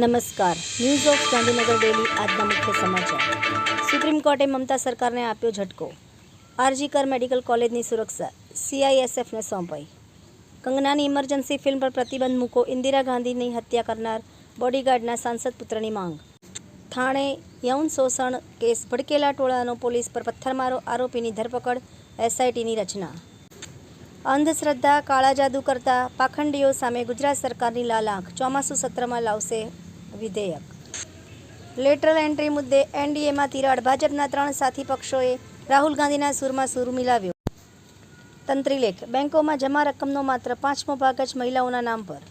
નમસ્કાર. News of Gandhinagar daily આજના મુખ્ય સમાચાર. સુપ્રીમ કોર્ટે મમતા સરકારને આપ્યો ઝટકો. આરજીકર મેડિકલ કોલેજની સુરક્ષા. સીઆઈએસએફને સોંપાઈ. કંગનાની ઇમરજન્સી ફિલ્મ પર પ્રતિબંધ મૂકો ઇન્દિરા ગાંધીની હત્યા કરનાર બોડીગાર્ડના સાંસદ પુત્રની માંગ. થાણે યૌન શોષણ કેસ ભડકેલા ટોળાનો પોલીસ પર પથ્થરમારો આરોપીની ધરપકડ એસઆઈટીની રચના. અંધશ્રદ્ધા, કાળા જાદુ કરતા પાખંડીઓ સામે ગુજરાત સરકારની લાલ આંખ. ચોમાસુ સત્રમાં લાવશે વિધેયક. લેટરલ એન્ટ્રી મુદ્દે એનડીએમાં તિરાડ ભાજપના ત્રણ સાથી પક્ષોએ રાહુલ ગાંધીના સૂરમાં સૂર મિલાવ્યો. તંત્રીલેખ બેંકોમાં જમા રકમનો માત્ર પાંચમો ભાગ જ મહિલાઓના નામ પર.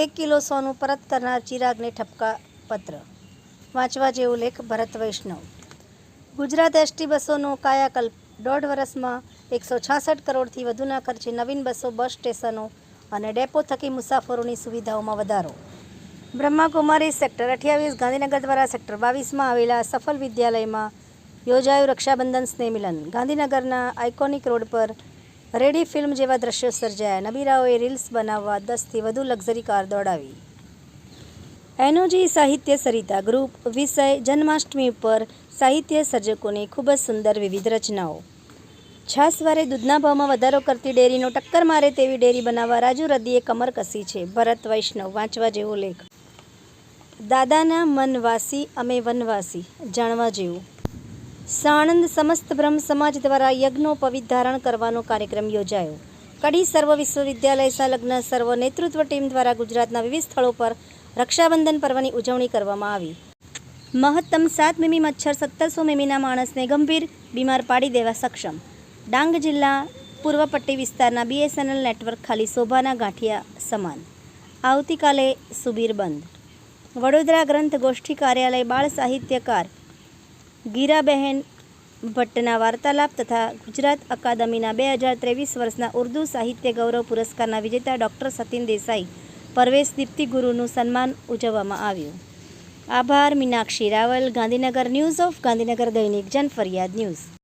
એક કિલો સોનું પરત કરનાર ચિરાગને ઠપકા પત્ર. વાંચવા જેવો લેખ, ભરત વૈષ્ણવ. ગુજરાત એસટી બસોનો કાયાકલ્પ, દોઢ વર્ષમાં એકસો છાસઠ કરોડથી વધુના ખર્ચે નવીન બસો બસ સ્ટેશનો અને ડેપો થકી મુસાફરોની સુવિધાઓમાં વધારો. બ્રહ્માકુમારી સેક્ટર અઠ્યાવીસ, ગાંધીનગર દ્વારા સેક્ટર બાવીસમાં આવેલા સફલ વિદ્યાલયમાં યોજાયું રક્ષાબંધન સ્નેહમિલન ગાંધીનગરના આઇકોનિક રોડ પર રેડી ફિલ્મ જેવા દ્રશ્યો સર્જાયા. નબીરાઓએ રીલ્સ બનાવવા દસથી વધુ લક્ઝરી કાર દોડાવી. એનોજી સાહિત્ય સરિતા ગ્રુપ, વિષય જન્માષ્ટમી ઉપર સાહિત્ય સર્જકોની ખૂબ જ સુંદર વિવિધ રચનાઓ. છાસવારે દૂધના ભાવમાં વધારો કરતી ડેરીનો ટક્કર મારે તેવી ડેરી બનાવવા રાજુ રદ્દીએ કમર કસી છે. ભરત, વૈષ્ણવ વાંચવા જેવો લેખ. દાદાના મનવાસી, અમે વનવાસી, જાણવા જેવું. સાણંદ સમસ્ત બ્રહ્મ સમાજ દ્વારા યજ્ઞોપવિત ધારણ કરવાનો કાર્યક્રમ યોજાયો. કડી સર્વ વિશ્વવિદ્યાલય સંલગ્ન સર્વ નેતૃત્વ ટીમ દ્વારા ગુજરાતના વિવિધ સ્થળો પર રક્ષાબંધન પર્વની ઉજવણી કરવામાં આવી. મહત્તમ સાત મીમી મચ્છર સત્તરસો મીમીના માણસને ગંભીર બીમાર પાડી દેવા સક્ષમ. ડાંગ જિલ્લા પૂર્વ પટ્ટી વિસ્તારના બીએસએનએલ નેટવર્ક ખાલી શોભાના ગાંઠિયા સમાન. આવતીકાલે સુબીર બંધ. વડોદરા ગ્રંથ ગોષ્ઠી કાર્યાલય બાળ સાહિત્યકાર ગીરાબહેન ભટ્ટના વાર્તાલાપ તથા ગુજરાત અકાદમીના બે હજાર ત્રેવીસ વર્ષના ઉર્દુ સાહિત્ય ગૌરવ પુરસ્કારના વિજેતા ડૉક્ટર સતીન દેસાઈ, પરવેશ દીપ્તિ ગુરુનું સન્માન ઉજવવામાં આવ્યું. આભાર, મીનાક્ષી રાવલ, ગાંધીનગર ન્યૂઝ ઓફ ગાંધીનગર દૈનિક જનફરિયાદ ન્યૂઝ.